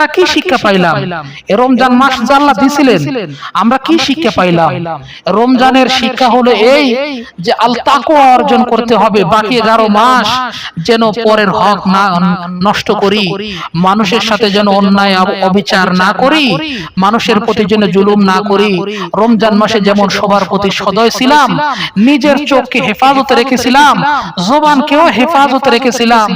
দ্বারা কি শিক্ষা পাইলাম? রমজান মাস আল্লাহ দিছিলেন। আমরা কি শিক্ষা পাইলাম? রমজানের শিক্ষা হলো এই যে আল তাকওয়া অর্জন করতে হবে বাকি এগারো মাস যেন পরের হক না নষ্ট করি মানুষের সাথে যেন অন্যায় অব- অবিচার না করি মানুষের প্রতি যেন জুলুম না করি রমজান মাসে যেমন সবার প্রতি সদয় ছিলাম নিজের চোখকে হেফাজতে রেখেছিলাম জবানকেও হেফাজতে রেখেছিলাম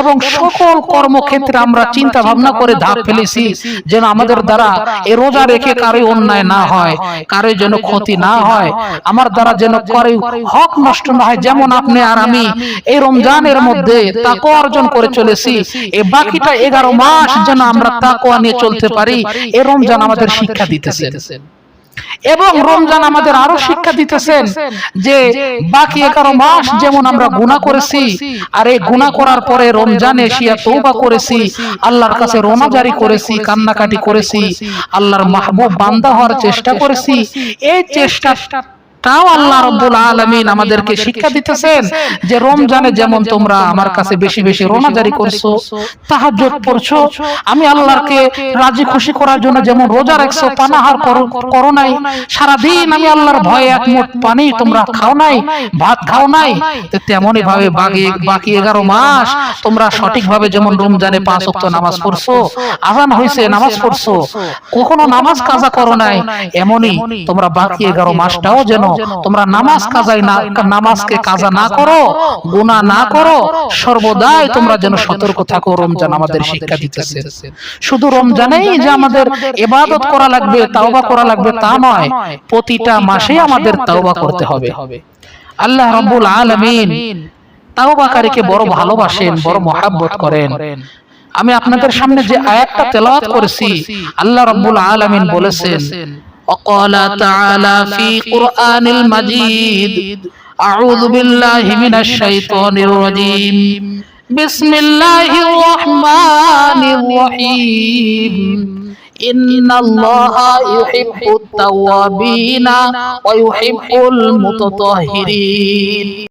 এবং সকল কর্মক্ষেত্রে আমরা চিন্তা ভাবনা করে ধাপ ফেলেছি যেন আমাদের দ্বারা এ রোজা রেখে কারও অন্যায় না হয় কারও যেন ক্ষতি না হয় আমার দ্বারা যেন কারও হক নষ্ট না হয় যেমন আপনি আর আমি এই রমজানের মধ্যে তাকো অর্জন করে চলেছি এ বাকিটা এগারো মাস যেন আমরা তাকোয়া নিয়ে চলতে পারি এ রমজান আমাদের শিক্ষা দিতেছে। এবং রমজান আমাদের আরও শিক্ষা দিতেছেন যে বাকি এগারো মাস যেমন আমরা গুণা করেছি আর এই গুণা করার পরে রমজান এসিয়া তৌবা করেছি আল্লাহর কাছে রোনা জারি করেছি কান্নাকাটি করেছি আল্লাহর মাহবুব বান্দা হওয়ার চেষ্টা করেছি। এই চেষ্টা তাও আল্লাহ রব্বুল আলামিন আমাদেরকে শিক্ষা দিতেছেন যে রমজানে যেমন তোমরা আমার কাছে বেশি বেশি রোনা জারি করছ তাহাজ্জুদ পড়ছো আমি আল্লাহকে রাজি খুশি করার জন্য যেমন রোজা রাখছো পানাহার করো- নাই। সারাদিন আমি আল্লাহর ভয়ে এক মুঠ পানি তোমরা খাও নাই ভাত খাও নাই। তেমনই ভাবে বাকি বাকি এগারো মাস তোমরা সঠিকভাবে যেমন রমজানে পাঁচ ওয়াক্ত নামাজ পড়ছো আজান হয়েছে নামাজ পড়ছো কখনো নামাজ কাজা করো নাই এমনই তোমরা বাকি এগারো মাসটাও যেন তোমরা নামাজ কাজাই না নামাজকে কাজা না করো গুনাহ না করো সর্বদাই তোমরা যেন সতর্ক থাকো রমজান আমাদের শিক্ষা দিতেছে। শুধু রমজানেই যে আমাদের ইবাদত করা লাগবে তাওবা করা লাগবে তা নয়। প্রতিটা মাসেই আমাদের তাওবা করতে হবে। আল্লাহ রাব্বুল আলামিন তাওবাকারীকে বড় ভালোবাসেন বড় মহাব্বত করেন। আমি আপনাদের সামনে যে আয়াতটা তেলাওয়াত করেছি আল্লাহ রাব্বুল আলামিন বলেছেন وقال تعالى في قرآن المجيد أعوذ بالله من الشيطان الرجيم بسم الله الرحمن الرحيم إن الله يحب التوابين ويحب المتطهرين